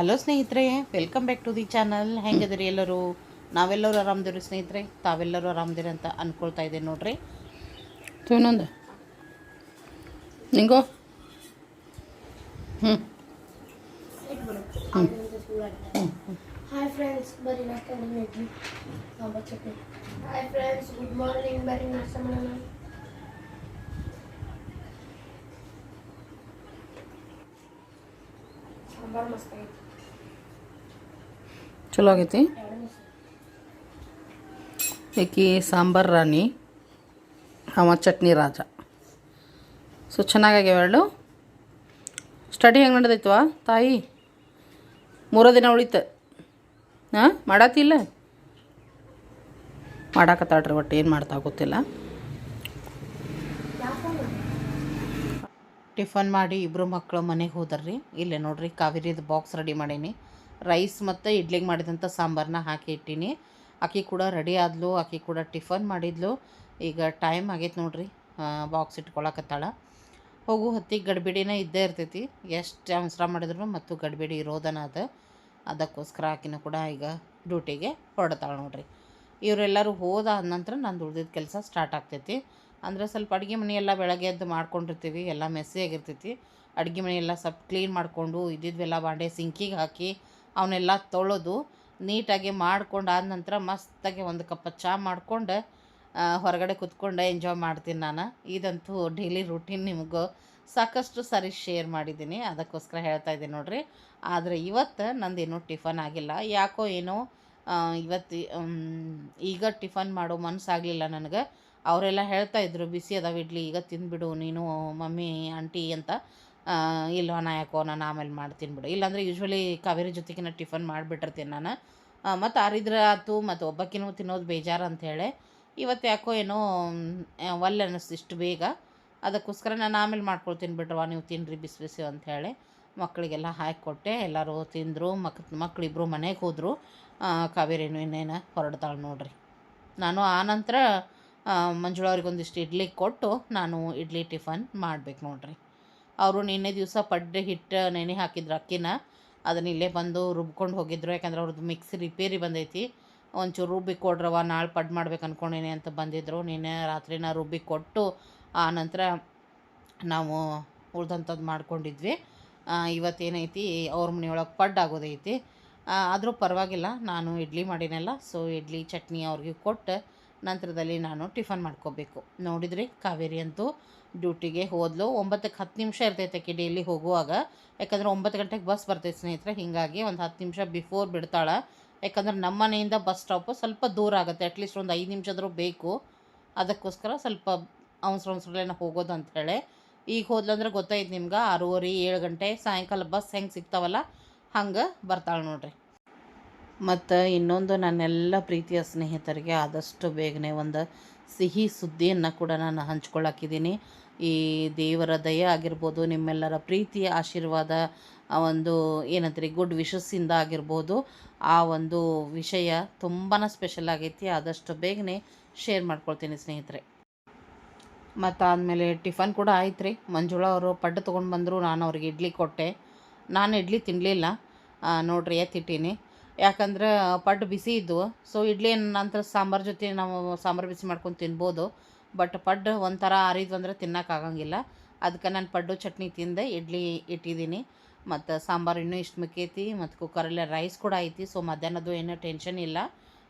Hello ಸ್ನೇಹಿತರೆ. Welcome back to the channel ಹೆಂಗಿದ್ರಿ ಎಲ್ಲರೂ? ನಾವೆಲ್ಲರೂ ಆರಾಮದಿರಿ ಸ್ನೇಹಿತರೆ? ತಾವೆಲ್ಲರೂ ಆರಾಮದಿರಿ ಅಂತ ಅಂದ್ಕೊಳ್ತಾ ಇದ್ದೀನಿ ನೋಡ್ರಿ. ಇನ್ನೊಂದು. ನಿಂಗೋ? ಹ್ಞೂ ಹಾಯ್ ಫ್ರೆಂಡ್ಸ್ ಬರೀ ನಾಷ್ಟ chutney hi friends good morning ಬರೀ ನಾಷ್ಟ ಮಾಡೋಣ ಸಾಂಬಾರ್ ಮಸ್ತ್ ಆಗೈತಿ ಚಲೋ ಆಗೈತಿ ಈಕಿ ಸಾಂಬಾರ್ ರಾಣಿ, ಅವ ಚಟ್ನಿ ರಾಜ. ಸೊ ಚೆನ್ನಾಗಾಗ್ಯಾವ ಎರಡು. ಸ್ಟಡಿ ಹೆಂಗೆ ನಡೆದೈತವ ತಾಯಿ? ಮೂರೋ ದಿನ ಉಳಿತ. ಹಾಂ ಮಾಡತ್ತಿಲ್ಲ ಮಾಡಾಕತ್ತಾಳ್ರಿ ಒಟ್ಟು, ಏನು ಮಾಡ್ತಾ ಗೊತ್ತಿಲ್ಲ. ಟಿಫನ್ ಮಾಡಿ ಇಬ್ಬರು ಮಕ್ಕಳು ಮನೆಗೆ ಹೋದರ್ರಿ. ಇಲ್ಲೇ ನೋಡ್ರಿ, ಕಾವೇರಿದು ಬಾಕ್ಸ್ ರೆಡಿ ಮಾಡೀನಿ. ರೈಸ್ ಮತ್ತು ಇಡ್ಲಿಗೆ ಮಾಡಿದಂಥ ಸಾಂಬಾರನ್ನ ಹಾಕಿ ಇಟ್ಟೀನಿ. ಆಕೆ ಕೂಡ ರೆಡಿ ಆದ್ಲು ಆಕೆ ಕೂಡ ಟಿಫನ್ ಮಾಡಿದ್ಲು. ಈಗ ಟೈಮ್ ಆಗೈತೆ ನೋಡ್ರಿ ಬಾಕ್ಸ್ ಇಟ್ಕೊಳಕತ್ತಾಳ. ಹೋಗು ಹೊತ್ತಿಗೆ ಗಡ್ಬಿಡಿನೇ ಇದ್ದೇ ಇರ್ತೈತಿ. ಎಷ್ಟು ಅವಸರ ಮಾಡಿದ್ರು ಮತ್ತು ಗಡ್ಬಿಡಿ ಇರೋದನ ಅದ. ಅದಕ್ಕೋಸ್ಕರ ಆಕಿನ ಕೂಡ ಈಗ ಡ್ಯೂಟಿಗೆ ಹೊರಡ್ತಾಳೆ ನೋಡ್ರಿ. ಇವರೆಲ್ಲರೂ ಹೋದಾದ ನಂತರ ನಂದು ಉಳಿದಿದ್ದ ಕೆಲಸ ಸ್ಟಾರ್ಟ್ ಆಗ್ತೈತಿ. ಅಂದರೆ ಸ್ವಲ್ಪ ಅಡುಗೆ ಮನೆಯೆಲ್ಲ ಬೆಳಗ್ಗೆ ಎದ್ದು ಮಾಡ್ಕೊಂಡಿರ್ತೀವಿ, ಎಲ್ಲ ಮೆಸ್ಸಿ ಆಗಿರ್ತೈತಿ. ಅಡುಗೆ ಮನೆಯೆಲ್ಲ ಸ್ವಲ್ಪ ಕ್ಲೀನ್ ಮಾಡಿಕೊಂಡು, ಇದ್ದಿದ್ವೆಲ್ಲ ಬಾಂಡೆ ಸಿಂಕಿಗೆ ಹಾಕಿ ಅವನ್ನೆಲ್ಲ ತೊಳೆದು ನೀಟಾಗಿ ಮಾಡ್ಕೊಂಡು ಆದ ನಂತರ ಮಸ್ತಾಗಿ ಒಂದು ಕಪ್ ಚಹಾ ಮಾಡಿಕೊಂಡು ಹೊರಗಡೆ ಕುತ್ಕೊಂಡು ಎಂಜಾಯ್ ಮಾಡ್ತೀನಿ ನಾನು. ಇದಂತೂ ಡೈಲಿ ರೂಟೀನ್ ನಿಮಗೂ. ಸಾಕಷ್ಟು ಸರಿ ಶೇರ್ ಮಾಡಿದ್ದೀನಿ. ಅದಕ್ಕೋಸ್ಕರ ಹೇಳ್ತಾ ಇದ್ದೀನಿ ನೋಡಿರಿ. ಆದರೆ ಇವತ್ತು ನಂದೇನೂ ಟಿಫನ್ ಆಗಿಲ್ಲ. ಯಾಕೋ ಏನೋ ಇವತ್ತು ಈಗ ಟಿಫನ್ ಮಾಡೋ ಮನಸ್ಸಾಗಲಿಲ್ಲ ನನಗೆ. ಅವರೆಲ್ಲ ಹೇಳ್ತಾ ಇದ್ರು, ಬಿಸಿ ಅದಾವ ಇಡ್ಲಿ, ಈಗ ತಿಂದುಬಿಡು, ನೀನು ಮಮ್ಮಿ ಆಂಟಿ ಅಂತ. ಆ, ಇಲ್ವಾ ನಾ ಯಾಕೋ ನಾನು ಆಮೇಲೆ ಮಾಡ್ತೀನಿ ಬಿಡು. ಇಲ್ಲಾಂದರೆ ಯೂಶ್ವಲಿ ಕಾವೇರಿ ಜೊತೆಗಿನ ಟಿಫನ್ ಮಾಡಿಬಿಟ್ಟಿರ್ತೀನಿ ನಾನು. ಮತ್ತು ಆರಿದ್ರೆ ಆಯ್ತು ಮತ್ತು ಒಬ್ಬಕ್ಕಿನೂ ತಿನ್ನೋದು ಬೇಜಾರು ಅಂಥೇಳಿ ಇವತ್ತು ಯಾಕೋ ಏನೋ ಒಲ್ಲೆ ಅನ್ನಿಸ್ತು ಇಷ್ಟು ಬೇಗ. ಅದಕ್ಕೋಸ್ಕರ ನಾನು ಆಮೇಲೆ ಮಾಡ್ಕೊಳ್ತೀನಿ ಬಿಟ್ರವ ನೀವು ತಿನ್ನಿರಿ ಬಿಸಿ ಬಿಸಿ ಅಂಥೇಳಿ ಮಕ್ಕಳಿಗೆಲ್ಲ ಹಾಕಿಕೊಟ್ಟೆ ಎಲ್ಲರೂ ತಿಂದರು ಮಕ್ ಮಕ್ಕಳಿಬ್ಬರು ಮನೆಗೆ ಹೋದರು. ಕಾವೇರಿನೂ ಇನ್ನೇನು ಹೊರಡ್ತಾಳೆ ನೋಡ್ರಿ. ನಾನು ಆನಂತರ ಮಂಜುಳ ಅವ್ರಿಗೆ ಒಂದಿಷ್ಟು ಇಡ್ಲಿ ಕೊಟ್ಟು ನಾನು ಇಡ್ಲಿ ಟಿಫನ್ ಮಾಡ್ಬೇಕು ನೋಡ್ರಿ. ಅವರು ನಿನ್ನೆ ದಿವಸ ಪಡ್ಡೆ ಹಿಟ್ಟು ನೆನೆ ಹಾಕಿದ್ರು ಅಕ್ಕಿನ. ಅದನ್ನ ಇಲ್ಲೇ ಬಂದು ರುಬ್ಕೊಂಡು ಹೋಗಿದ್ರು. ಯಾಕಂದ್ರೆ ಅವ್ರದ್ದು ಮಿಕ್ಸಿ ರಿಪೇರಿ ಬಂದೈತಿ. ಒಂಚೂರು ರುಬ್ಬಿ ಕೊಡ್ರವ ನಾಳೆ ಪಡ್ ಮಾಡ್ಬೇಕು ಅನ್ಕೊಂಡೇನೆ ಅಂತ ಬಂದಿದ್ದರು ನಿನ್ನೆ ರಾತ್ರಿನ ರುಬ್ಬಿ ಕೊಟ್ಟು, ಆ ನಂತರ ನಾವು ಉಳ್ದಂಥದ್ದು ಮಾಡ್ಕೊಂಡಿದ್ವಿ. ಇವತ್ತೇನೈತಿ, ಅವ್ರ ಮನೆಯೊಳಗೆ ಪಡ್ ಆಗೋದೈತಿ. ಆದರೂ ಪರವಾಗಿಲ್ಲ. ನಾನು ಇಡ್ಲಿ ಮಾಡಿನಲ್ಲ ಸೊ ಇಡ್ಲಿ, ಚಟ್ನಿ ಅವ್ರಿಗೆ ಕೊಟ್ಟು ನಂತರದಲ್ಲಿ ನಾನು ಟಿಫನ್ ಮಾಡ್ಕೋಬೇಕು. ನೋಡಿದ್ರಿ, ಕಾವೇರಿ ಅಂತೂ ಡ್ಯೂಟಿಗೆ ಹೋದ್ಲು. ಒಂಬತ್ತಕ್ಕೆ ಹತ್ತು ನಿಮಿಷ ಇರ್ತೈತೆ ಆಕೆ ಡೈಲಿ ಹೋಗುವಾಗ. ಯಾಕಂದರೆ ಒಂಬತ್ತು ಗಂಟೆಗೆ ಬಸ್ ಬರ್ತೈತೆ ಸ್ನೇಹಿತರೆ, ಹೀಗಾಗಿ ಒಂದು ಹತ್ತು ನಿಮಿಷ ಬಿಫೋರ್ ಬಿಡ್ತಾಳೆ. ಯಾಕಂದ್ರೆ ನಮ್ಮ ಮನೆಯಿಂದ ಬಸ್ ಸ್ಟಾಪು ಸ್ವಲ್ಪ ದೂರ ಆಗುತ್ತೆ ಅಟ್ಲೀಸ್ಟ್ ಒಂದು ಐದು ನಿಮಿಷಾದರೂ ಬೇಕು. ಅದಕ್ಕೋಸ್ಕರ ಸ್ವಲ್ಪ ಅವಸರ ಅವಸರಲೇನ ಹೋಗೋದು ಅಂಥೇಳಿ ಈಗ ಹೋದ್ಲಂದ್ರೆ ಗೊತ್ತಾಯ್ತು ನಿಮ್ಗೆ, ಆರೂವರೆ ಏಳು ಗಂಟೆ ಸಾಯಂಕಾಲ ಬಸ್ ಹೆಂಗೆ ಸಿಗ್ತಾವಲ್ಲ, ಹಂಗೆ ಬರ್ತಾಳೆ ನೋಡ್ರಿ. ಮತ್ತು ಇನ್ನೊಂದು ನನ್ನೆಲ್ಲ ಪ್ರೀತಿಯ ಸ್ನೇಹಿತರಿಗೆ ಆದಷ್ಟು ಬೇಗನೆ ಒಂದು ಸಿಹಿ ಸುದ್ದಿಯನ್ನು ಕೂಡ ನಾನು ಹಂಚ್ಕೊಳ್ಳಾಕಿದ್ದೀನಿ ಈ ದೇವರ ದಯ ಆಗಿರ್ಬೋದು, ನಿಮ್ಮೆಲ್ಲರ ಪ್ರೀತಿ ಆಶೀರ್ವಾದ, ಆ ಒಂದು ಏನಂತೀರಿ, ಗುಡ್ ವಿಶಸ್ಸಿಂದ ಆಗಿರ್ಬೋದು, ಆ ಒಂದು ವಿಷಯ ತುಂಬಾ ಸ್ಪೆಷಲ್ ಆಗೈತಿ. ಆದಷ್ಟು ಬೇಗನೆ ಶೇರ್ ಮಾಡ್ಕೊಳ್ತೀನಿ ಸ್ನೇಹಿತರೆ. ಮತ್ತು ಆದಮೇಲೆ ಟಿಫನ್ ಕೂಡ ಆಯ್ತು ರೀ ಮಂಜುಳಾ ಅವರು ಪಡ್ಡು ತೊಗೊಂಡು ಬಂದರು, ನಾನು ಅವ್ರಿಗೆ ಇಡ್ಲಿ ಕೊಟ್ಟೆ. ನಾನು ಇಡ್ಲಿ ತಿನ್ನಲಿಲ್ಲ ನೋಡ್ರಿ, ಎತ್ತಿಟ್ಟೀನಿ. ಯಾಕಂದ್ರೆ ಪಡ್ಡು ಬಿಸಿ ಇದ್ದವು ಸೊ ಇಡ್ಲಿ ನಂತರ ಸಾಂಬಾರು ಜೊತೆ ನಾವು ಸಾಂಬಾರು ಬಿಸಿ ಮಾಡ್ಕೊಂಡು ತಿನ್ಬೋದು. ಬಟ್ ಪಡ್ಡು ಒಂಥರ ಆರಿದ್ವು ಅಂದರೆ ತಿನ್ನೋಕ್ಕಾಗಂಗಿಲ್ಲ ಅದಕ್ಕೆ ನಾನು ಪಡ್ಡು ಚಟ್ನಿ ತಿಂದೆ ಇಡ್ಲಿ ಇಟ್ಟಿದ್ದೀನಿ. ಮತ್ತು ಸಾಂಬಾರು ಇನ್ನೂ ಇಷ್ಟು ಮಿಕ್ಕೈತಿ ಮತ್ತು ಕುಕ್ಕರಲ್ಲೇ ರೈಸ್ ಕೂಡ ಐತಿ. ಸೊ ಮಧ್ಯಾಹ್ನದ್ದು ಏನೂ ಟೆನ್ಷನ್ ಇಲ್ಲ.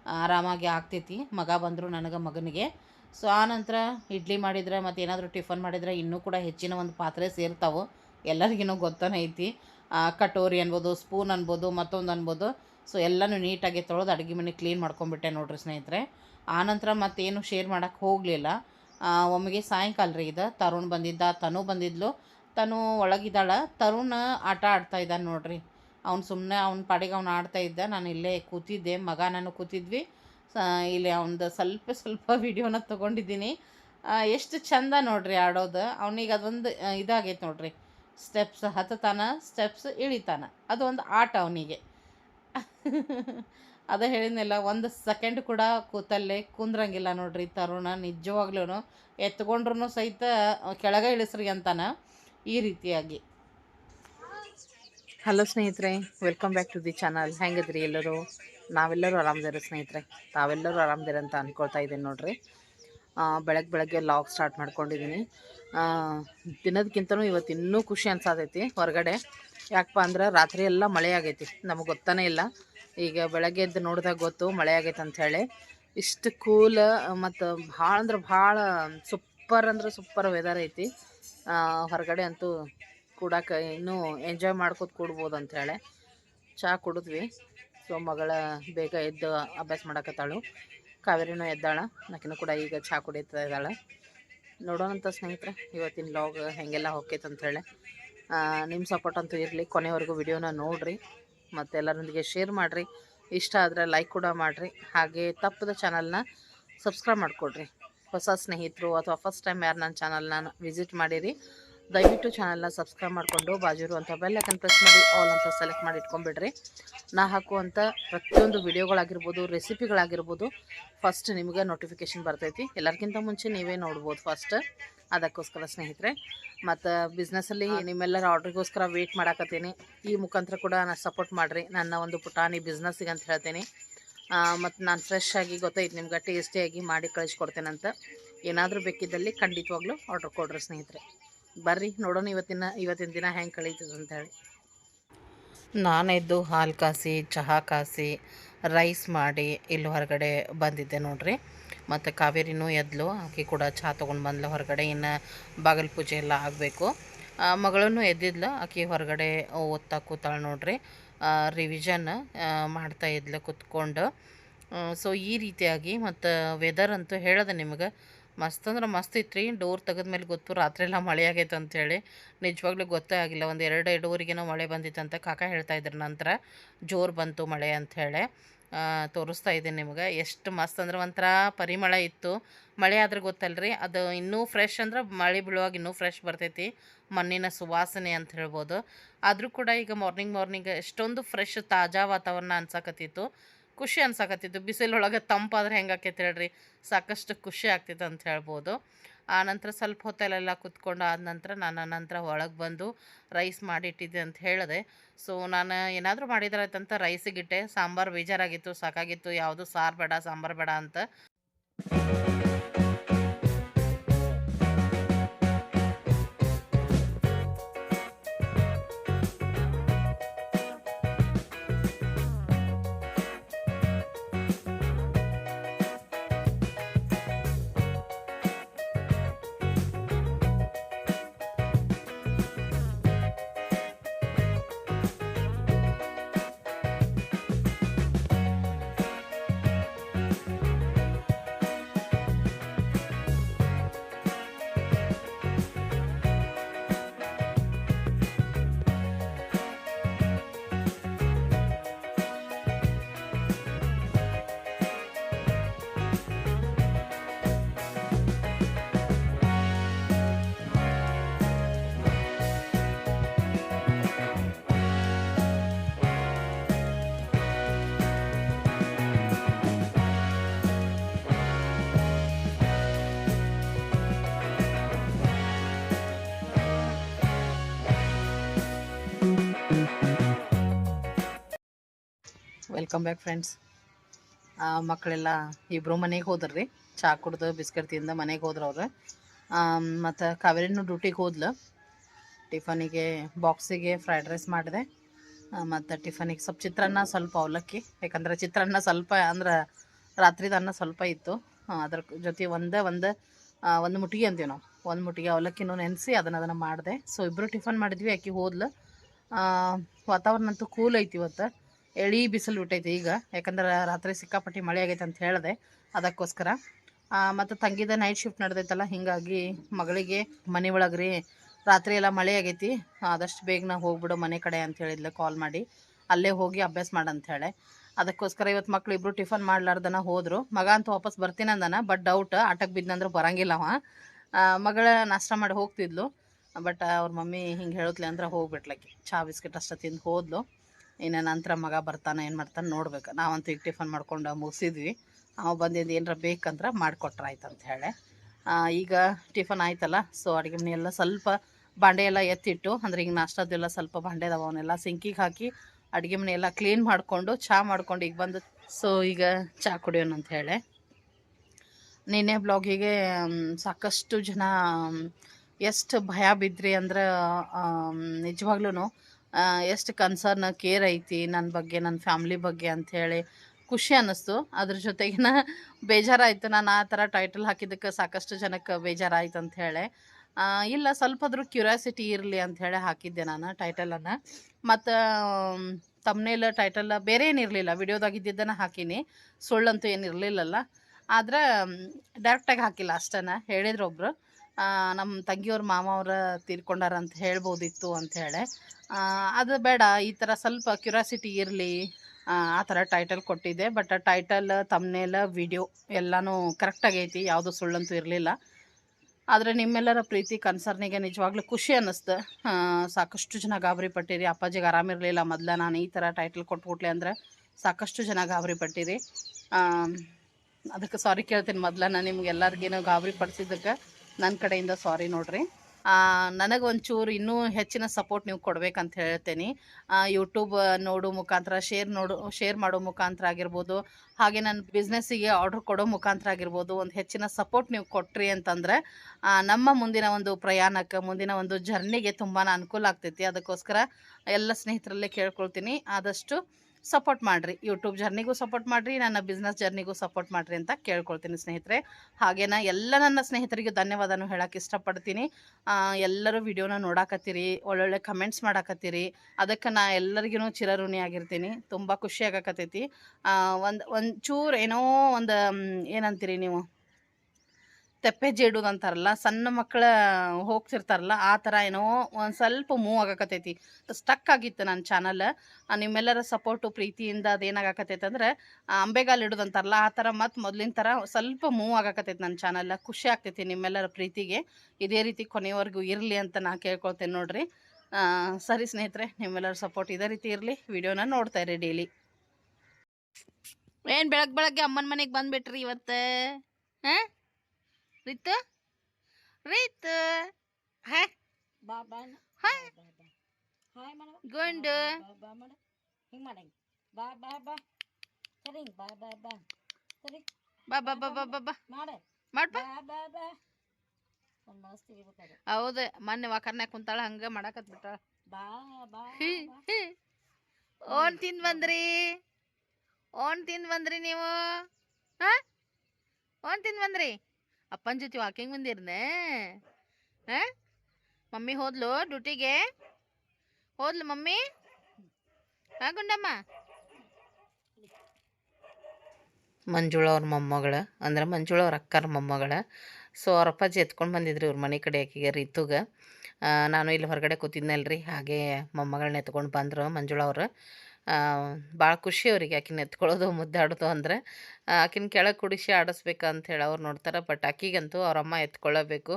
ಆರಾಮಾಗಿ ಆಗ್ತೈತಿ. ಮಗ ಬಂದರು ನನಗೆ ಮಗನಿಗೆ. ಸೊ ಆನಂತರ ಇಡ್ಲಿ ಮಾಡಿದ್ರೆ ಮತ್ತು ಏನಾದರೂ ಟಿಫನ್ ಮಾಡಿದರೆ ಇನ್ನೂ ಕೂಡ ಹೆಚ್ಚಿನ ಒಂದು ಪಾತ್ರೆ ಸೇರ್ತಾವೆ. ಎಲ್ಲರಿಗಿನ್ನೂ ಗೊತ್ತನೇ ಐತಿ. ಆ, ಕಟೋರಿ ಅನ್ಬೋದು ಸ್ಪೂನ್ ಅನ್ಬೋದು ಮತ್ತೊಂದು ಅನ್ಬೋದು. ಸೊ ಎಲ್ಲನೂ ನೀಟಾಗಿ ತೊಳೆದು ಅಡುಗೆ ಮನೆ ಕ್ಲೀನ್ ಮಾಡ್ಕೊಂಬಿಟ್ಟೆ ನೋಡ್ರಿ ಸ್ನೇಹಿತರೆ. ಆನಂತರ ಮತ್ತೇನು ಶೇರ್ ಮಾಡೋಕ್ಕೆ ಹೋಗಲಿಲ್ಲ. ಒಮ್ಮೆಗೆ ಸಾಯಂಕಾಲ ರೀ ಇದು. ತರುಣ್ ಬಂದಿದ್ದ, ತನು ಬಂದಿದ್ಲು. ತನು ಒಳಗಿದ್ದಾಳ. ತರುಣ್ ಆಟ ಆಡ್ತಾ ಇದ್ದಾನೆ ನೋಡ್ರಿ. ಅವ್ನು ಸುಮ್ಮನೆ ಅವ್ನ ಪಾಡಿಗೆ ಅವ್ನು ಆಡ್ತಾ ಇದ್ದ. ನಾನು ಇಲ್ಲೇ ಕೂತಿದ್ದೆ. ಮಗ ನಾನು ಕೂತಿದ್ವಿ. ಇಲ್ಲಿ ಅವ್ನದು ಸ್ವಲ್ಪ ಸ್ವಲ್ಪ ವಿಡಿಯೋನ ತೊಗೊಂಡಿದ್ದೀನಿ. ಎಷ್ಟು ಚಂದ ನೋಡ್ರಿ ಆಡೋದು. ಅವನಿಗೆ ಅದೊಂದು, ಇದಾಗೈತೆ ನೋಡ್ರಿ. ಸ್ಟೆಪ್ಸ್ ಹತ್ತತಾನ ಸ್ಟೆಪ್ಸ್ ಇಳಿತಾನ. ಅದು ಒಂದು ಆಟ ಅವನಿಗೆ. ಅದ ಹೇಳಿದ್ನಲ್ಲ, ಒಂದು ಸೆಕೆಂಡ್ ಕೂಡ ಕೂತಲ್ಲೇ ಕುಂದ್ರಂಗಿಲ್ಲ ನೋಡ್ರಿ ತರುಣ ನಿಜವಾಗ್ಲೂ ಎತ್ಕೊಂಡ್ರು ಸಹಿತ ಕೆಳಗೆ ಇಳಿಸ್ರಿ ಅಂತಾನ ಈ ರೀತಿಯಾಗಿ. ಹಲೋ ಸ್ನೇಹಿತರೆ welcome back to the channel ಹೆಂಗಿದ್ರಿ ಎಲ್ಲರೂ? ನಾವೆಲ್ಲರೂ ಆರಾಮದಿರ ಸ್ನೇಹಿತರೆ? ತಾವೆಲ್ಲರೂ ಆರಾಮದಿರ ಅಂತ ಅನ್ಕೊಳ್ತಾ ಇದ್ದೀನಿ ನೋಡ್ರಿ. ಬೆಳಗ್ಗೆ ಬೆಳಗ್ಗೆ ಲಾಗ್ ಸ್ಟಾರ್ಟ್ ಮಾಡ್ಕೊಂಡಿದ್ದೀನಿ ದಿನದಕ್ಕಿಂತನೂ ಇವತ್ತು ಇನ್ನೂ ಖುಷಿ ಅನ್ಸಾತೈತಿ ಹೊರಗಡೆ. ಯಾಕಪ್ಪ ಅಂದ್ರೆ ರಾತ್ರಿ ಎಲ್ಲ ಮಳೆ ಆಗೈತಿ. ನಮಗೆ ಗೊತ್ತಾನೇ ಇಲ್ಲ. ಈಗ ಬೆಳಗ್ಗೆ ಎದ್ದು ನೋಡಿದಾಗ ಗೊತ್ತು ಮಳೆ ಆಗೈತೆ ಅಂಥೇಳಿ ಇಷ್ಟು ಕೂಲ್ ಮತ್ತು ಭಾಳ ಅಂದ್ರೆ ಭಾಳ ಸೂಪರ್ ಅಂದ್ರೆ ಸೂಪರ್ ವೆದರ್ ಐತಿ. ಹೊರಗಡೆ ಅಂತೂ ಕೂಡಕ್ಕೆ ಇನ್ನೂ ಎಂಜಾಯ್ ಮಾಡ್ಕೊತ ಕೂಡ್ಬೋದು ಅಂಥೇಳಿ ಚಹಾ ಕುಡಿದ್ವಿ. ಸೊ, ಮಗಳ ಬೇಗ ಎದ್ದು ಅಭ್ಯಾಸ ಮಾಡಕತ್ತಾಳು. ಕಾವೇರಿನೂ ಎದ್ದಾಳ. ನಾಕಿನೂ ಕೂಡ ಈಗ ಚಹಾ ಕುಡಿತಾ ಇದ್ದಾಳೆ. ನೋಡೋಣಂತ ಸ್ನೇಹಿತರೆ, ಇವತ್ತಿನ ಲಾಗ್ ಹೆಂಗೆಲ್ಲ ಹೋಗ್ತೈತೆ ಅಂಥೇಳಿ ನಿಮ್ಮ ಸಪೋರ್ಟ್ ಅಂತೂ ಇರಲಿ, ಕೊನೆವರೆಗೂ ವಿಡಿಯೋನ ನೋಡಿರಿ, ಮತ್ತು ಎಲ್ಲರೊಂದಿಗೆ ಶೇರ್ ಮಾಡಿರಿ. ಇಷ್ಟ ಆದರೆ ಲೈಕ್ ಕೂಡ ಮಾಡಿರಿ. ಹಾಗೆ ತಪ್ಪದ ಚಾನಲ್ನ ಸಬ್ಸ್ಕ್ರೈಬ್ ಮಾಡಿಕೊಡ್ರಿ. ಹೊಸ ಸ್ನೇಹಿತರು ಅಥವಾ ಫಸ್ಟ್ ಟೈಮ್ ಯಾರು ನನ್ನ ಚಾನಲ್ನ ವಿಸಿಟ್ ಮಾಡಿರಿ ದಯವಿಟ್ಟು ಚಾನಲ್ನ ಸಬ್ಸ್ಕ್ರೈಬ್ ಮಾಡಿಕೊಂಡು ಬಾಜೂರು ಅಂತ ಬೆಲ್ ಐಕನ್ ಪ್ರೆಸ್ ಮಾಡಿ ಆಲ್ ಅಂತ ಸೆಲೆಕ್ಟ್ ಮಾಡಿ ಇಟ್ಕೊಂಡ್ಬಿಡ್ರಿ. ನಾ ಹಾಕುವಂಥ ಪ್ರತಿಯೊಂದು ವಿಡಿಯೋಗಳಾಗಿರ್ಬೋದು ರೆಸಿಪಿಗಳಾಗಿರ್ಬೋದು ಫಸ್ಟ್ ನಿಮಗೆ ನೋಟಿಫಿಕೇಶನ್ ಬರ್ತೈತಿ. ಎಲ್ಲರಿಗಿಂತ ಮುಂಚೆ ನೀವೇ ನೋಡ್ಬೋದು ಫಸ್ಟ್ ಅದಕ್ಕೋಸ್ಕರ ಸ್ನೇಹಿತರೆ, ಮತ್ತು ಬಿಸ್ನೆಸ್ಸಲ್ಲಿ ನಿಮ್ಮೆಲ್ಲರ ಆರ್ಡ್ರಿಗೋಸ್ಕರ ವೆಯ್ಟ್ ಮಾಡಾಕತ್ತೀನಿ. ಈ ಮುಖಾಂತರ ಕೂಡ ನಾನು ಸಪೋರ್ಟ್ ಮಾಡಿರಿ. ನನ್ನ ಒಂದು ಪುಟಾಣಿ ಬಿಸ್ನೆಸ್ಸಿಗೆ ಅಂತ ಹೇಳ್ತೀನಿ. ಮತ್ತು ನಾನು ಫ್ರೆಶ್ ಆಗಿ ಗೊತ್ತಾಯ್ತು ನಿಮ್ಗೆ ಟೇಸ್ಟಿಯಾಗಿ ಮಾಡಿ ಕಳಿಸ್ಕೊಡ್ತೇನಂತ ಏನಾದರೂ ಬೇಕಿದ್ದಲ್ಲಿ ಖಂಡಿತವಾಗ್ಲೂ ಆರ್ಡ್ರ್ ಕೊಡ್ರಿ ಸ್ನೇಹಿತರೆ. ಬರ್ರಿ, ನೋಡೋಣ ಇವತ್ತಿನ ಇವತ್ತಿನ ದಿನ ಹೆಂಗೆ ಕಳೀತದೆ ಅಂತ ಹೇಳಿ ನಾನೆದ್ದು ಹಾಲು ಕಾಸಿ, ಚಹಾ ಕಾಸಿ, ರೈಸ್ ಮಾಡಿ ಇಲ್ಲಿ ಹೊರಗಡೆ ಬಂದಿದ್ದೆ ನೋಡ್ರಿ. ಮತ್ತು ಕಾವೇರಿನೂ ಎದ್ಲು, ಆಕೆ ಕೂಡ ಚಹಾ ತೊಗೊಂಡು ಬಂದ್ಲು ಹೊರಗಡೆ, ಇನ್ನು ಬಾಗಲ್ ಪೂಜೆ ಎಲ್ಲ ಆಗಬೇಕು. ಮಗಳೂ ಎದ್ದಿದ್ಲು, ಆಕೆ ಹೊರಗಡೆ ಓದ್ತಾ ಕೂತಾಳೆ ನೋಡ್ರಿ. ರಿವಿಷನ್ ಮಾಡ್ತಾ ಇದ್ಲು ಕೂತ್ಕೊಂಡು. ಸೊ ಈ ರೀತಿಯಾಗಿ, ಮತ್ತು ವೆದರ್ ಅಂತೂ ಹೇಳದೆ ನಿಮಗೆ ಮಸ್ತ್ ಅಂದ್ರೆ ಮಸ್ತ್ ಇತ್ತು ರೀ ಡೋರ್ ತೆಗೆದ್ಮೇಲೆ ಗೊತ್ತು ರಾತ್ರಿ ಎಲ್ಲ ಮಳೆ ಆಗೈತೆ ಅಂಥೇಳಿ ನಿಜವಾಗ್ಲೂ ಗೊತ್ತೇ ಆಗಿಲ್ಲ. ಒಂದು ಎರಡು ಎರಡೂವರೆಗೇನೋ ಮಳೆ ಬಂದಿತ್ತಂತ ಕಾಕ ಹೇಳ್ತಾ ಇದ್ರು ನಂತರ. ಜೋರು ಬಂತು ಮಳೆ ಅಂಥೇಳಿ ತೋರಿಸ್ತಾ ಇದ್ದೀನಿ ನಿಮ್ಗೆ. ಎಷ್ಟು ಮಸ್ತ್ ಅಂದ್ರೆ ಒಂಥರ ಪರಿಮಳ ಇತ್ತು. ಮಳೆ ಆದ್ರೆ ಗೊತ್ತಲ್ರಿ, ಅದು ಇನ್ನೂ ಫ್ರೆಶ್ ಅಂದ್ರೆ ಮಳೆ ಬೀಳುವಾಗ ಇನ್ನೂ ಫ್ರೆಶ್ ಬರ್ತೈತಿ. ಮಣ್ಣಿನ ಸುವಾಸನೆ ಅಂತ ಹೇಳ್ಬೋದು. ಆದರೂ ಕೂಡ ಈಗ ಮಾರ್ನಿಂಗ್ ಮಾರ್ನಿಂಗ್ ಎಷ್ಟೊಂದು ಫ್ರೆಶ್ ತಾಜಾ ವಾತಾವರಣ ಅನ್ಸಕತ್ತಿತ್ತು. ಖುಷಿ ಅನ್ಸಕತ್ತಿತ್ತು. ಬಿಸಿಲೊಳಗೆ ತಂಪಾದ್ರೆ ಹೆಂಗೆ ಆಕೈತೆ ಹೇಳ್ರಿ? ಸಾಕಷ್ಟು ಖುಷಿ ಆಗ್ತಿತ್ತು ಅಂತ ಹೇಳ್ಬೋದು. ಆ ನಂತರ ಸ್ವಲ್ಪ ಹೊತ್ತಲ್ಲೆಲ್ಲ ಕುತ್ಕೊಂಡು ಆದ ನಂತರ ನಾನು ನಂತರ ಒಳಗೆ ಬಂದು ರೈಸ್ ಮಾಡಿಟ್ಟಿದ್ದೆ ಅಂತ ಹೇಳಿದೆ. ಸೊ ನಾನು ಏನಾದರೂ ಮಾಡಿದ್ರಾಯ್ತಂತ ರೈಸಿಗಿಟ್ಟೆ ಸಾಂಬಾರು ಬೇಜಾರಾಗಿತ್ತು, ಸಾಕಾಗಿತ್ತು, ಯಾವುದು ಸಾರು ಬೇಡ, ಸಾಂಬಾರು ಬೇಡ ಅಂತ. ವೆಲ್ಕಮ್ ಬ್ಯಾಕ್ ಫ್ರೆಂಡ್ಸ್ ಮಕ್ಕಳೆಲ್ಲ ಇಬ್ಬರು ಮನೆಗೆ ಹೋದ್ರು ರೀ ಚಾ ಕುಡ್ದು ಬಿಸ್ಕೆಟ್ ತಿಂದ ಮನೆಗೆ ಹೋದ್ರು ಅವ್ರು. ಮತ್ತು ಕಾವೇರಿನೂ ಡ್ಯೂಟಿಗೆ ಹೋದ್ಲು. ಟಿಫನಿಗೆ, ಬಾಕ್ಸಿಗೆ ಫ್ರೈಡ್ ರೈಸ್ ಮಾಡಿದೆ. ಮತ್ತು ಟಿಫನಿಗೆ ಸ್ವಲ್ಪ ಚಿತ್ರಾನ್ನ ಸ್ವಲ್ಪ ಅವಲಕ್ಕಿ. ಯಾಕಂದ್ರೆ ಚಿತ್ರಾನ್ನ ಸ್ವಲ್ಪ, ಅಂದ್ರೆ ರಾತ್ರಿದ ಅನ್ನ ಸ್ವಲ್ಪ ಇತ್ತು. ಅದ್ರ ಜೊತೆ ಒಂದು ಒಂದು ಒಂದು ಮುಟ್ಟಿಗೆ ಅಂತೀವಿ ನಾವು. ಒಂದು ಮುಟ್ಟಿಗೆ ಅವಲಕ್ಕಿನೂ ನೆನೆಸಿ ಅದನ್ನು ಅದನ್ನು ಮಾಡಿದೆ. ಸೊ ಇಬ್ಬರು ಟಿಫನ್ ಮಾಡಿದ್ವಿ. ಆಕೆ ಹೋದ್ಲು. ವಾತಾವರಣ ಅಂತೂ ಕೂಲ್ ಐತಿ ಇವತ್ತು. ಎಳಿ ಬಿಸಿಲು ಬಿಟ್ಟೈತಿ ಈಗ. ಯಾಕಂದ್ರೆ ರಾತ್ರಿ ಸಿಕ್ಕಾಪಟ್ಟಿ ಮಳೆ ಆಗೈತೆ ಅಂತ ಹೇಳಿದೆ ಅದಕ್ಕೋಸ್ಕರ. ಮತ್ತು ತಂಗಿದ ನೈಟ್ ಶಿಫ್ಟ್ ನಡೆದೈತಲ್ಲ, ಹೀಗಾಗಿ ಮಗಳಿಗೆ ಮನೆ ಒಳಗೆ ರೀ ರಾತ್ರಿ ಎಲ್ಲ ಮಳೆ ಆಗೈತಿ, ಆದಷ್ಟು ಬೇಗನ ಹೋಗ್ಬಿಡು ಮನೆ ಕಡೆ ಅಂತ ಹೇಳಿದ್ಲು ಕಾಲ್ ಮಾಡಿ. ಅಲ್ಲೇ ಹೋಗಿ ಅಭ್ಯಾಸ ಮಾಡಂತ ಹೇಳಿ ಅದಕ್ಕೋಸ್ಕರ ಇವತ್ತು ಮಕ್ಳು ಇಬ್ಬರು ಟಿಫನ್ ಮಾಡ್ಲಾರ್ದನ ಹೋದರು. ಮಗ ಅಂತೂ ವಾಪಸ್ ಬರ್ತೀನಿ ಅಂದನ ಬಟ್ ಡೌಟ್ ಆಟಕ್ಕೆ ಬಿದ್ದಂದ್ರೆ ಬರಂಗಿಲ್ಲ ಅವ. ಮಗಳ ನಾಷ್ಟ ಮಾಡಿ ಹೋಗ್ತಿದ್ಲು ಬಟ್ ಅವ್ರ ಮಮ್ಮಿ ಹಿಂಗೆ ಹೇಳುತ್ತಲೇ ಅಂದ್ರೆ ಹೋಗ್ಬಿಟ್ಲಕ್ಕೆ ಚಾ, ಬಿಸ್ಕೆಟ್ ಅಷ್ಟ ತಿಂದು ಹೋದ್ಲು. ಇನ್ನು ನಂತರ ಮಗ ಬರ್ತಾನೆ, ಏನು ಮಾಡ್ತಾನೆ ನೋಡ್ಬೇಕು. ನಾವಂತೂ ಈಗ ಟಿಫನ್ ಮಾಡ್ಕೊಂಡು ಮುಗಿಸಿದ್ವಿ. ಅವ ಬಂದಿದ್ದು ಏನಾರ ಬೇಕಂದ್ರೆ ಮಾಡಿಕೊಟ್ರೆ ಆಯ್ತು ಅಂತ ಹೇಳಿ. ಈಗ ಟಿಫನ್ ಆಯ್ತಲ್ಲ ಸೊ ಅಡುಗೆ ಮನೆ ಎಲ್ಲ ಸ್ವಲ್ಪ ಬಾಂಡೆ ಎಲ್ಲ ಎತ್ತಿಟ್ಟು, ಅಂದ್ರೆ ಈಗ ನಾಷ್ಟದೆಲ್ಲ ಸ್ವಲ್ಪ ಬಾಂಡೆ ಅದಾವ, ಅವನ್ನೆಲ್ಲ ಸಿಂಕಿಗೆ ಹಾಕಿ ಅಡುಗೆ ಮನೆ ಎಲ್ಲ ಕ್ಲೀನ್ ಮಾಡಿಕೊಂಡು ಚಹಾ ಮಾಡ್ಕೊಂಡು ಈಗ ಬಂದು ಸೊ ಈಗ ಚಹಾ ಕುಡಿಯೋಣ ಅಂತ ಹೇಳಿ. ನಿನ್ನೆ ಬ್ಲಾಗಿಗೆ ಸಾಕಷ್ಟು ಜನ ಎಷ್ಟು ಭಯ ಬಿದ್ರಿ ಅಂದ್ರೆ ನಿಜವಾಗ್ಲೂ ಎಷ್ಟು ಕನ್ಸರ್ನ್ ಕೇರ್ ಐತಿ ನನ್ನ ಬಗ್ಗೆ ನನ್ನ ಫ್ಯಾಮ್ಲಿ ಬಗ್ಗೆ ಅಂಥೇಳಿ ಖುಷಿ ಅನ್ನಿಸ್ತು. ಅದ್ರ ಜೊತೆಗಿನ ಬೇಜಾರಾಯಿತು. ನಾನು ಆ ಥರ ಟೈಟಲ್ ಹಾಕಿದ್ದಕ್ಕೆ ಸಾಕಷ್ಟು ಜನಕ್ಕೆ ಬೇಜಾರಾಯ್ತು ಅಂತ ಹೇಳಿ ಇಲ್ಲ ಸ್ವಲ್ಪ ಆದರೂ ಕ್ಯೂರಿಯಾಸಿಟಿ ಇರಲಿ ಅಂತ ಹೇಳಿ ಹಾಕಿದ್ದೆ ನಾನು ಟೈಟಲನ್ನು ಮತ್ತು ತಮ್ಮನೇಲ ಟೈಟಲ್ ಬೇರೆ ಏನಿರಲಿಲ್ಲ ವಿಡಿಯೋದಾಗಿದ್ದನ್ನು ಹಾಕೀನಿ. ಸುಳ್ಳಂತೂ ಏನಿರಲಿಲ್ಲಲ್ಲ ಆದರೆ ಡೈರೆಕ್ಟಾಗಿ ಹಾಕಿಲ್ಲ ಅಷ್ಟನ್ನು. ಹೇಳಿದ್ರು ಒಬ್ರು. ಆ, ನಮ್ಮ ತಂಗಿಯವ್ರ ಮಾಮ ಅವ್ರ ತೀರ್ಕೊಂಡಾರ ಅಂತ ಹೇಳ್ಬೋದಿತ್ತು ಆ, ಅದು ಬೇಡ ಈ ಥರ ಸ್ವಲ್ಪ ಕ್ಯೂರಿಯಾಸಿಟಿ ಇರಲಿ. ಆ ಥರ ಟೈಟಲ್ ಕೊಟ್ಟಿದ್ದೆ ಬಟ್ ಟೈಟಲ್ ತಮ್ಮನೇಲ ವಿಡಿಯೋ ಎಲ್ಲನೂ ಕರೆಕ್ಟಾಗೈತಿ ಯಾವುದೂ ಸುಳ್ಳಂತೂ ಇರಲಿಲ್ಲ. ಆದರೆ ನಿಮ್ಮೆಲ್ಲರ ಪ್ರೀತಿ ಕನ್ಸರ್ನಿಗೆ ನಿಜವಾಗ್ಲೂ ಖುಷಿ ಅನ್ನಿಸ್ತು. ಸಾಕಷ್ಟು ಜನ ಗಾಬರಿ ಪಟ್ಟಿರಿ ಅಪ್ಪಾಜಿಗೆ ಆರಾಮಿರಲಿಲ್ಲ ಮೊದಲ ನಾನು ಈ ಥರ ಟೈಟಲ್ ಕೊಟ್ಬಿಟ್ಲೆ ಅಂದ್ರೆ ಸಾಕಷ್ಟು ಜನ ಗಾಬರಿ ಪಟ್ಟಿರಿ. ಅದಕ್ಕೆ ಸಾರಿ ಕೇಳ್ತೀನಿ ಮೊದಲ ನಾನು ನಿಮ್ಗೆ ಎಲ್ಲರಿಗೇನೋ ಗಾಬರಿ ಪಡಿಸಿದ್ದಕ್ಕೆ. ನನ್ನ ಕಡೆಯಿಂದ ಸಾರಿ ನೋಡ್ರಿ. ನನಗೆ ಒಂಚೂರು ಇನ್ನೂ ಹೆಚ್ಚಿನ ಸಪೋರ್ಟ್ ನೀವು ಕೊಡಬೇಕಂತ ಹೇಳ್ತೇನೆ. ಯೂಟ್ಯೂಬ್ ನೋಡೋ ಮುಖಾಂತರ ಶೇರ್ ನೋಡು ಶೇರ್ ಮಾಡೋ ಮುಖಾಂತರ ಆಗಿರ್ಬೋದು, ಹಾಗೆ ನನ್ನ ಬಿಸ್ನೆಸ್ಸಿಗೆ ಆರ್ಡ್ರ್ ಕೊಡೋ ಮುಖಾಂತರ ಆಗಿರ್ಬೋದು, ಒಂದು ಹೆಚ್ಚಿನ ಸಪೋರ್ಟ್ ನೀವು ಕೊಟ್ರಿ ಅಂತಂದರೆ ನಮ್ಮ ಮುಂದಿನ ಒಂದು ಪ್ರಯಾಣಕ್ಕೆ, ಮುಂದಿನ ಒಂದು ಜರ್ನಿಗೆ ತುಂಬಾ ಅನುಕೂಲ ಆಗ್ತೈತಿ. ಅದಕ್ಕೋಸ್ಕರ ಎಲ್ಲ ಸ್ನೇಹಿತರಲ್ಲೇ ಕೇಳ್ಕೊಳ್ತೀನಿ. ಆದಷ್ಟು ಸಪೋರ್ಟ್ ಮಾಡಿರಿ. ಯೂಟ್ಯೂಬ್ ಜರ್ನಿಗೂ ಸಪೋರ್ಟ್ ಮಾಡಿರಿ, ನನ್ನ ಬಿಸ್ನೆಸ್ ಜರ್ನಿಗೂ ಸಪೋರ್ಟ್ ಮಾಡಿರಿ ಅಂತ ಕೇಳ್ಕೊಳ್ತೀನಿ ಸ್ನೇಹಿತರೆ. ಹಾಗೇನ ಎಲ್ಲ ನನ್ನ ಸ್ನೇಹಿತರಿಗೆ ಧನ್ಯವಾದನೂ ಹೇಳಕ್ಕೆ ಇಷ್ಟಪಡ್ತೀನಿ. ಎಲ್ಲರೂ ವಿಡಿಯೋನ ನೋಡಾಕತ್ತೀರಿ, ಒಳ್ಳೊಳ್ಳೆ ಕಮೆಂಟ್ಸ್ ಮಾಡಾಕತ್ತೀರಿ. ಅದಕ್ಕೆ ನಾ ಎಲ್ಲರಿಗೂ ಚಿರಋಣಿ ಆಗಿರ್ತೀನಿ. ತುಂಬ ಖುಷಿ ಆಗಾಕತ್ತೈತಿ. ಒಂದು ಒಂಚೂರು ಏನೋ ಒಂದು ಏನಂತೀರಿ ನೀವು? ತೆಪ್ಪೆ ಜೇಡುದು ಅಂತಾರಲ್ಲ, ಸಣ್ಣ ಮಕ್ಕಳ ಹೋಗ್ತಿರ್ತಾರಲ್ಲ, ಆ ಥರ ಏನೋ ಒಂದು ಸ್ವಲ್ಪ ಮೂವ್ ಆಗಾಕತ್ತೈತಿ. ಸ್ಟಕ್ ಆಗಿತ್ತು ನನ್ನ ಚಾನಲ್ ನಿಮ್ಮೆಲ್ಲರ ಸಪೋರ್ಟು ಪ್ರೀತಿಯಿಂದ ಅದೇನಾಗಕತ್ತೈತೆ ಅಂದ್ರೆ ಅಂಬೆಗಾಲು ಇಡೋದು ಅಂತಾರಲ್ಲ, ಆ ಥರ ಮತ್ತು ಮೊದಲಿನ ಥರ ಸ್ವಲ್ಪ ಮೂವ್ ಆಗಾಕತ್ತೈತಿ ನನ್ನ ಚಾನಲ್ ಖುಷಿ ಆಗ್ತೈತಿ ನಿಮ್ಮೆಲ್ಲರ ಪ್ರೀತಿಗೆ. ಇದೇ ರೀತಿ ಕೊನೆವರೆಗೂ ಇರಲಿ ಅಂತ ನಾ ಕೇಳ್ಕೊಳ್ತೇನೆ ನೋಡಿರಿ. ಸರಿ ಸ್ನೇಹಿತರೆ, ನಿಮ್ಮೆಲ್ಲರ ಸಪೋರ್ಟ್ ಇದೇ ರೀತಿ ಇರಲಿ. ವಿಡಿಯೋನ ನೋಡ್ತಾ ಇರಿ ಡೈಲಿ ಏನು ಬೆಳಗ್ಗೆ ಬೆಳಗ್ಗೆ ಅಮ್ಮನ ಮನೆಗೆ ಬಂದುಬಿಟ್ರಿ ಇವತ್ತು? ಹಾಂ? ರೀತು ರೀತು ಹಾಯ್ ಹಾಯ್ ಮಾಡ ಗುಂಡು ಬಾ ಬಾ ಮಾಡ ಬಾ ಬಾ ಬಾ ಸರಿ ಬಾ ಬಾ ಬಾ ಸರಿ ಬಾ ಬಾ ಬಾ ಬಾ ಬಾ ಬಾ ಮಾಡ ಮಾಡ್ಪ ಬಾ ಬಾ ಹೌದು ಮೊನ್ನೆ ವಾಕರ್ನ್ಯಾಗ ಕುಂತಾಳ ಹಂಗ ಮಾಡಾಕತ್ ಬಿಟ್ಟಾಳ. ಬಾ ಬಾ ಓನ್ ತಿಂದ್ ಬಂದ್ರಿ? ಓನ್ ತಿಂದ್ ಬಂದ್ರಿ ನೀವು? ಹಾ? ಓನ್ ತಿಂದ್ ಬಂದ್ರಿ? ಅಪ್ಪನ ಜೊತೆ ವಾಕಿಂಗ್ ಬಂದಿರ್ನೆ. ಹಾಂ? ಮಮ್ಮಿ ಹೋದ್ಲು ಡ್ಯೂಟಿಗೆ ಹೋದ್ಲು ಮಮ್ಮಿ? ಹಾ ಗುಂಡಮ್ಮ? ಮಂಜುಳ ಅವ್ರ ಮೊಮ್ಮಗಳ, ಅಂದ್ರೆ ಮಂಜುಳ ಅವ್ರ ಅಕ್ಕರ ಮೊಮ್ಮಗಳ. ಸೊ ಅವ್ರ ಅಪ್ಪಾಜಿ ಎತ್ಕೊಂಡು ಬಂದಿದ್ರಿ ಇವ್ರ ಮನೆ ಕಡೆ ಆಕಿಗೆ, ರೀತುಗೆ. ನಾನು ಇಲ್ಲಿ ಹೊರಗಡೆ ಕೂತಿದ್ನಲ್ರಿ, ಹಾಗೆ ಮೊಮ್ಮಗಳನ್ನ ಎತ್ಕೊಂಡು ಬಂದರು ಮಂಜುಳ ಅವರು. ಭಾಳ ಖುಷಿ ಅವರಿಗೆ ಆಕಿನ ಎತ್ಕೊಳ್ಳೋದು ಮುದ್ದಾಡೋದು ಅಂದರೆ. ಆಕಿನ ಕೆಳಗೆ ಕುಡಿಸಿ ಆಡಿಸ್ಬೇಕಂತ ಹೇಳಿ ಅವ್ರು ನೋಡ್ತಾರೆ ಬಟ್ ಆಕಿಗಂತೂ ಅವ್ರ ಅಮ್ಮ ಎತ್ಕೊಳ್ಳಬೇಕು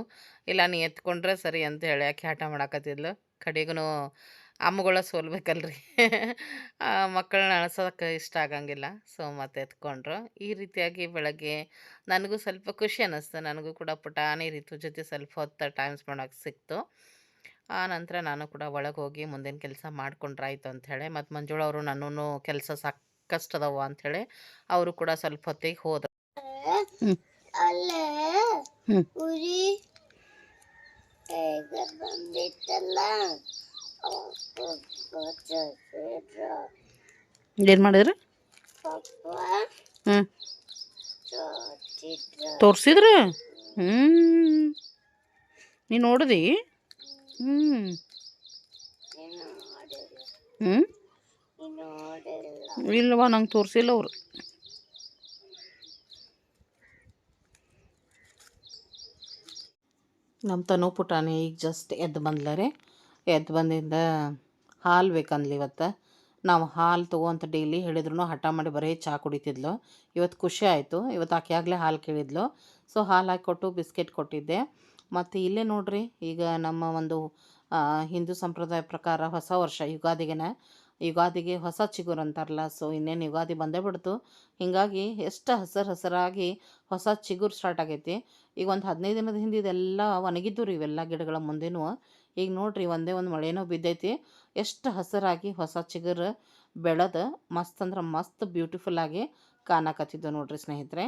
ಇಲ್ಲ, ನೀ ಎತ್ಕೊಂಡ್ರೆ ಸರಿ ಅಂತ ಹೇಳಿ ಆಕೆ ಆಟ ಮಾಡಾಕತ್ತಿದ್ಲು. ಕಡೆಗೂ ಅಮ್ಮಗಳ ಸೋಲ್ಬೇಕಲ್ರಿ. ಮಕ್ಕಳನ್ನ ಅಳ್ಸೋಕೆ ಇಷ್ಟ ಆಗಂಗಿಲ್ಲ ಸೊ ಮತ್ತೆ ಎತ್ಕೊಂಡ್ರು. ಈ ರೀತಿಯಾಗಿ ಬೆಳಗ್ಗೆ ನನಗೂ ಸ್ವಲ್ಪ ಖುಷಿ ಅನ್ನಿಸ್ತು ನನಗೂ ಕೂಡ ಪುಟಾನಿ ರೀತು ಜೊತೆ ಸ್ವಲ್ಪ ಹೊತ್ತು ಟೈಮ್ ಮಾಡೋಕ್ಕೆ ಸಿಕ್ತು. ಆ ನಂತರ ನಾನು ಕೂಡ ಒಳಗೆ ಹೋಗಿ ಮುಂದಿನ ಕೆಲಸ ಮಾಡ್ಕೊಂಡ್ರಾಯ್ತು ಅಂಥೇಳಿ ಮತ್ತು ಮಂಜುಳ ಅವರು ನನ್ನೂ ಕೆಲಸ ಸಾಕಷ್ಟು ಅದಾವ ಅಂಥೇಳಿ ಅವರು ಕೂಡ ಸ್ವಲ್ಪ ಹೊತ್ತಿಗೆ ಹೋದ್ರು. ಹ್ಮ್. ಏನು ಮಾಡಿದ್ರು? ಪಪ್ಪ. ಹ್ಞೂ ಚೋಚಿದ್ರ ತೋರಿಸಿದ್ರ? ಹ್ಞೂ ನೀ ನೋಡಿದಿ? ಹ್ಞೂ ಹ್ಞೂ ಇಲ್ಲವಾ ನಂಗೆ ತೋರಿಸಿಲ್ಲ ಅವರು. ನಮ್ಮ ತನು ಪುಟಾನೆ ಈಗ ಜಸ್ಟ್ ಎದ್ದು ಬಂದ್ಲರೆ. ಎದ್ದು ಬಂದಿಂದ ಹಾಲು ಬೇಕಂದ್ಲಿ ಇವತ್ತು. ನಾವು ಹಾಲು ತೊಗೊಂತ ಡೈಲಿ ಹೇಳಿದ್ರು ಹಠ ಮಾಡಿ ಬರೀ ಚಹಾ ಕುಡಿತಿದ್ಲು. ಇವತ್ತು ಖುಷಿ ಆಯಿತು. ಇವತ್ತು ಆಕೆ ಆಗಲೇ ಹಾಲು ಕೇಳಿದ್ಲು. ಸೊ ಹಾಲು ಹಾಕಿ ಕೊಟ್ಟು ಬಿಸ್ಕೆಟ್ ಕೊಟ್ಟಿದ್ದೆ. ಮತ್ತು ಇಲ್ಲೇ ನೋಡ್ರಿ, ಈಗ ನಮ್ಮ ಒಂದು ಹಿಂದೂ ಸಂಪ್ರದಾಯ ಪ್ರಕಾರ ಹೊಸ ವರ್ಷ ಯುಗಾದಿಗೆನ, ಯುಗಾದಿಗೆ ಹೊಸ ಚಿಗುರು ಅಂತಾರಲ್ಲ ಸೊ ಇನ್ನೇನು ಯುಗಾದಿ ಬಂದೇ ಬಿಡ್ತು. ಹೀಗಾಗಿ ಎಷ್ಟು ಹಸಿರು ಹಸಿರಾಗಿ ಹೊಸ ಚಿಗುರು ಸ್ಟಾರ್ಟ್ ಆಗೈತಿ. ಈಗ ಒಂದು ಹದಿನೈದು ದಿನದ ಹಿಂದೆ ಇದೆಲ್ಲ ಒಣಗಿದ್ದು ರೀ ಇವೆಲ್ಲ ಗಿಡಗಳ ಮುಂದೆನೂ. ಈಗ ನೋಡ್ರಿ ಒಂದೇ ಒಂದು ಮಳೆನೂ ಬಿದ್ದೈತಿ. ಎಷ್ಟು ಹಸಿರಾಗಿ ಹೊಸ ಚಿಗುರು ಬೆಳೆದು, ಮಸ್ತ್ ಅಂದ್ರೆ ಮಸ್ತ್ ಬ್ಯೂಟಿಫುಲ್ಲಾಗಿ ಕಾಣಕತ್ತಿದ್ದು ನೋಡ್ರಿ ಸ್ನೇಹಿತರೆ.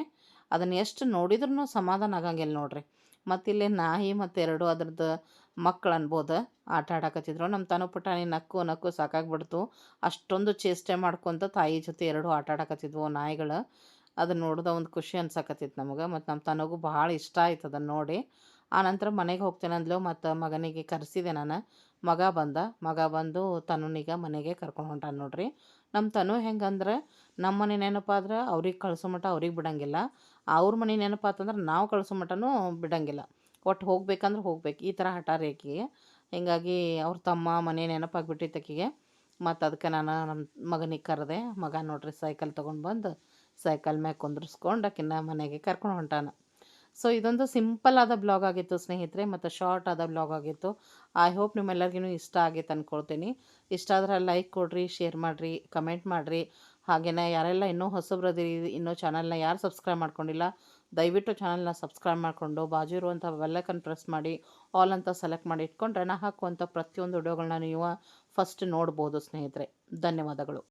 ಅದನ್ನು ಎಷ್ಟು ನೋಡಿದ್ರೂ ಸಮಾಧಾನ ಆಗಂಗಿಲ್ಲ ನೋಡ್ರಿ. ಮತ್ತು ಇಲ್ಲಿ ನಾಯಿ ಮತ್ತು ಎರಡು ಅದ್ರದ್ದು ಮಕ್ಳು ಅನ್ಬೋದು. ಆಟ ಆಡಕತ್ತಿದ್ರು. ನಮ್ಮ ತನು ಪುಟಾಣಿ ನಕ್ಕು ನಕ್ಕು ಸಾಕಾಗ್ಬಿಡ್ತು. ಅಷ್ಟೊಂದು ಚೇಷ್ಟೆ ಮಾಡ್ಕೊತ ತಾಯಿ ಜೊತೆ ಎರಡು ಆಟ ಆಡಕತ್ತಿದ್ವು ನಾಯಿಗಳು. ಅದನ್ನ ನೋಡಿದ ಒಂದು ಖುಷಿ ಅನ್ಸಕತ್ತಿತ್ತು ನಮಗೆ. ಮತ್ತು ನಮ್ಮ ತನಗೂ ಭಾಳ ಇಷ್ಟ ಆಯ್ತು ಅದನ್ನು ನೋಡಿ. ಆನಂತರ ಮನೆಗೆ ಹೋಗ್ತೇನೆ ಅಂದ್ಲು. ಮತ್ತು ಮಗನಿಗೆ ಕರೆಸಿದೆ ನಾನು. ಮಗ ಬಂದ. ಮಗ ಬಂದು ತನುನೀಗ ಮನೆಗೆ ಕರ್ಕೊಂಡು ಹೊಂಟಾನ ನೋಡ್ರಿ. ನಮ್ಮ ತನು ಹೆಂಗಂದ್ರೆ ನಮ್ಮ ಮನೆ ನೆನಪಾದ್ರೆ ಅವ್ರಿಗೆ ಕಳ್ಸೋ ಮಟ್ಟ ಅವ್ರಿಗೆ ಬಿಡಂಗಿಲ್ಲ. ಅವ್ರ ಮನೆ ನೆನಪಾತಂದ್ರೆ ನಾವು ಕಳಿಸೋ ಮಟನೂ ಬಿಡಂಗಿಲ್ಲ. ಒಟ್ಟು ಹೋಗ್ಬೇಕಂದ್ರೆ ಹೋಗ್ಬೇಕು. ಈ ಥರ ಹಠ ರೇಖಿ. ಹೀಗಾಗಿ ಅವ್ರ ತಮ್ಮ ಮನೆ ನೆನಪಾಗ್ಬಿಟ್ಟಿತ್ತು ಆಕಿಗೆ ಮತ್ತು ಅದಕ್ಕೆ ನಾನು ನಮ್ಮ ಮಗನಿಗೆ ಕರೆದೆ, ಮಗ ನೋಡ್ರಿ ಸೈಕಲ್ ತೊಗೊಂಡು ಬಂದು ಸೈಕಲ್ ಮ್ಯಾಗ ಕುಂದ್ರಿಸ್ಕೊಂಡು ಆಕಿನ ಮನೆಗೆ ಕರ್ಕೊಂಡು ಹೊಂಟಾನ. ಸೊ ಇದೊಂದು ಸಿಂಪಲ್ ಆದ ಬ್ಲಾಗ್ ಆಗಿತ್ತು ಸ್ನೇಹಿತರೆ, ಮತ್ತು ಶಾರ್ಟ್ ಆದ ಬ್ಲಾಗ್ ಆಗಿತ್ತು. ಐ ಹೋಪ್ ನಿಮ್ಮೆಲ್ಲರಿಗೂ ಇಷ್ಟ ಆಗೈತೆ ಅಂದ್ಕೊಳ್ತೀನಿ ಇಷ್ಟ ಆದ್ರೆ ಲೈಕ್ ಕೊಡ್ರಿ ಶೇರ್ ಮಾಡಿರಿ ಕಮೆಂಟ್ ಮಾಡಿರಿ. ಹಾಗೆಯೇ ಯಾರೆಲ್ಲ ಇನ್ನೂ ಹೊಸಬ್ರದಿರಿ ಇನ್ನೂ ಚಾನಲ್ನ ಯಾರು ಸಬ್ಸ್ಕ್ರೈಬ್ ಮಾಡ್ಕೊಂಡಿಲ್ಲ, ದಯವಿಟ್ಟು ಚಾನಲ್ನ ಸಬ್ಸ್ಕ್ರೈಬ್ ಮಾಡಿಕೊಂಡು ಬಾಜು ಇರುವಂಥ ಬೆಲ್ಲೈಕನ್ ಪ್ರೆಸ್ ಮಾಡಿ ಆಲ್ ಅಂತ ಸೆಲೆಕ್ಟ್ ಮಾಡಿ ಇಟ್ಕೊಂಡ್ರೆ ನಾ ಹಾಕುವಂಥ ಪ್ರತಿಯೊಂದು ವಿಡಿಯೋಗಳನ್ನ ನೀವು ಫಸ್ಟ್ ನೋಡ್ಬೋದು ಸ್ನೇಹಿತರೆ. ಧನ್ಯವಾದಗಳು.